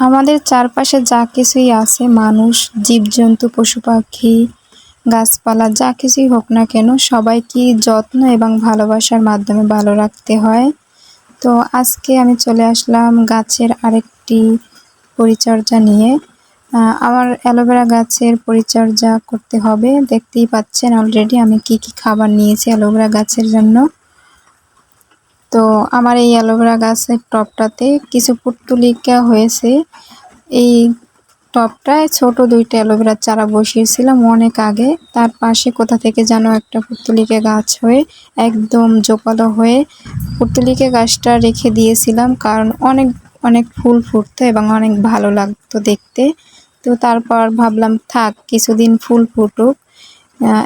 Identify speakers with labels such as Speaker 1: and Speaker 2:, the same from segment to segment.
Speaker 1: আমাদের চারপাশে যা কিছুই আছে, মানুষ, জীবজন্তু পশু পাখি গাছপালা, যা কিছুই হোক না কেন, সবাইকে যত্ন এবং ভালোবাসার মাধ্যমে ভালো রাখতে হয়। তো আজকে আমি চলে আসলাম গাছের আরেকটি পরিচর্যা নিয়ে। আমার অ্যালোভেরা গাছের পরিচর্যা করতে হবে। দেখতেই পাচ্ছেন অলরেডি আমি কি কি খাবার নিয়েছি অ্যালোভেরা গাছের জন্য। তো আমার এই অ্যালোভেরা গাছের টবটাতে কিছু পুট্টুলিকা হয়েছে। এই টবটায় ছোট দুইটা অ্যালোভেরার চারা বসিয়েছিলাম অনেক আগে। তার পাশে কোথা থেকে যেন একটা পুর্তলিকা গাছ হয়ে একদম জোপালো হয়ে পুর্তলিকা গাছটা রেখে দিয়েছিলাম কারণ অনেক অনেক ফুল ফুটতো এবং অনেক ভালো লাগতো দেখতে। তো তারপর ভাবলাম, থাক, কিছুদিন ফুল ফুটুক।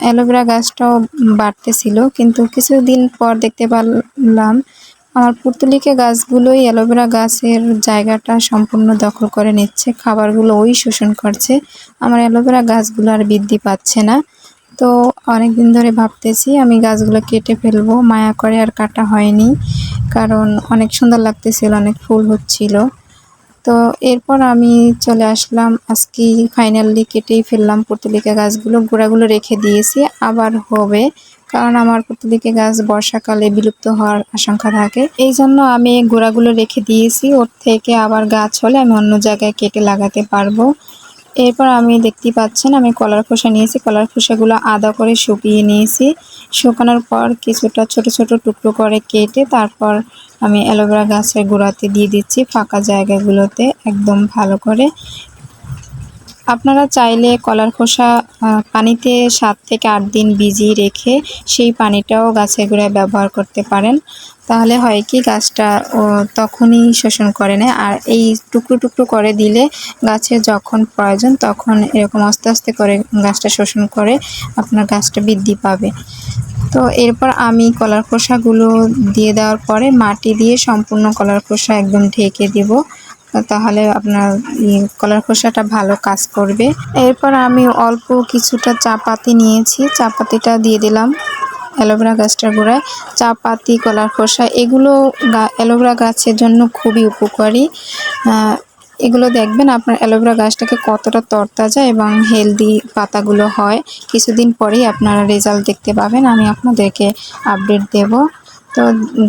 Speaker 1: অ্যালোভেরা গাছটাও বাড়তেছিল, কিন্তু কিছুদিন পর দেখতে পারলাম আমার পুর্তলিকা গাছগুলোই অ্যালোভেরা গাছের জায়গাটা সম্পূর্ণ দখল করে নিচ্ছে, খাবারগুলো ওই শোষণ করছে। আমার অ্যালোভেরা গাছগুলো আর বৃদ্ধি পাচ্ছে না। তো অনেক দিন ধরে ভাবতেছি আমি গাছগুলো কেটে ফেলব, মায়া করে আর কাটা হয়নি, কারণ অনেক সুন্দর লাগতেছিল, অনেক ফুল হচ্ছিল। তো এরপর আমি চলে আসলাম। আজকে ফাইনালি কেটেই ফেললাম পুর্তলিকা গাছগুলো। গোড়াগুলো রেখে দিয়েছি। আবার হবে, কারণ আমার পুর্তলিকা গাছ বর্ষাকালে বিলুপ্ত হওয়ার আশঙ্কা থাকে। এই জন্য আমি গোড়াগুলো রেখে দিয়েছি। ওর থেকে আবার গাছ হলে আমি অন্য জায়গায় কেটে লাগাতে পারব। এরপর আমি দেখতে পাচ্ছেন, আমি কলার খোসা নিয়েছি। কলার খোসাগুলো আদা করে শুকিয়ে নিয়েছি। শুকানোর পর কিছুটা ছোট ছোট টুকরো করে কেটে তারপর আমি অ্যালোভেরা গাছের গোড়াতে দিয়ে দিচ্ছি ফাঁকা জায়গাগুলোতে একদম ভালো করে। আপনারা চাইলে কলার খোসা পানিতে সাত থেকে আট দিন ভিজিয়ে রেখে সেই পানিটাও গাছের গোড়ায় ব্যবহার করতে পারেন। তাহলে হয় কি, গাছটা তখনই শোষণ করে নেয়। আর এই টুকরো টুকরো করে দিলে গাছের যখন প্রয়োজন তখন এরকম আস্তে আস্তে করে গাছটা শোষণ করে আপনার গাছটা বৃদ্ধি পাবে। তো এরপর আমি কলার খোসাগুলো দিয়ে দেওয়ার পরে মাটি দিয়ে সম্পূর্ণ কলার খোসা একদম ঢেকে দেব। তাহলে আপনার ই কলার খোসাটা ভালো কাজ করবে। এরপর আমি অল্প কিছুটা চা পাতি নিয়েছি। চা পাতিটা দিয়ে দিলাম অ্যালোভেরা গাছটার গোড়ায়। চা পাতি কলার খোসা, এগুলো অ্যালোভেরা গাছের জন্য খুবই উপকারী। এগুলো দেখবেন আপনার অ্যালোভেরা গাছটাকে কতটা তরতাজা এবং হেলদি পাতাগুলো হয়। কিছুদিন পরেই আপনারা রেজাল্ট দেখতে পাবেন। আমি আপনাদেরকে আপডেট দেব। তো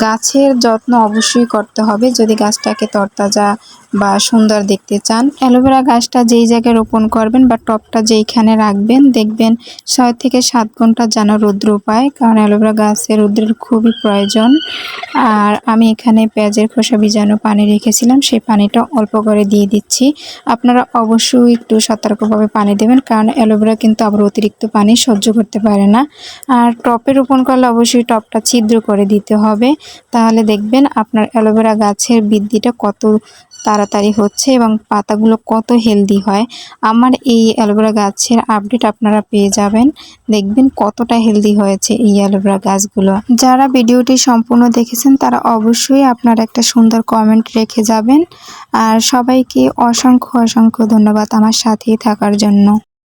Speaker 1: গাছের যত্ন অবশ্যই করতে হবে। যদি গাছটাকে তরতাজা বা সুন্দর দেখতে চান, অ্যালোভেরা গাছটা যেই জায়গায় রোপণ করবেন বা টবটা যেইখানে রাখবেন, দেখবেন ছয় থেকে সাত ঘণ্টা যেন রৌদ্র পায়, কারণ অ্যালোভেরা গাছে রৌদ্রের খুবই প্রয়োজন। আর আমি এখানে পেঁয়াজের খোসা ভিজানো পানি রেখেছিলাম, সেই পানিটা অল্প করে দিয়ে দিচ্ছি। আপনারা অবশ্যই একটু সতর্কভাবে পানি দেবেন, কারণ অ্যালোভেরা কিন্তু আবার অতিরিক্ত পানি সহ্য করতে পারে না। আর টপে রোপণ করলে অবশ্যই টপটা ছিদ্র করে দিতে হবে। তাহলে দেখবেন আপনার অ্যালোভেরা গাছের বৃদ্ধিটা কত তাড়াতাড়ি হচ্ছে এবং পাতাগুলো কত হেলদি হয়। আমার এই অ্যালোভেরা গাছের আপডেট আপনারা পেয়ে যাবেন। দেখবেন কতটা হেলদি হয়েছে এই অ্যালোভেরা গাছগুলো। যারা ভিডিওটি সম্পূর্ণ দেখেছেন, তারা অবশ্যই আপনার একটা সুন্দর কমেন্ট রেখে যাবেন। আর সবাইকে অসংখ্য অসংখ্য ধন্যবাদ আমার সাথেই থাকার জন্য।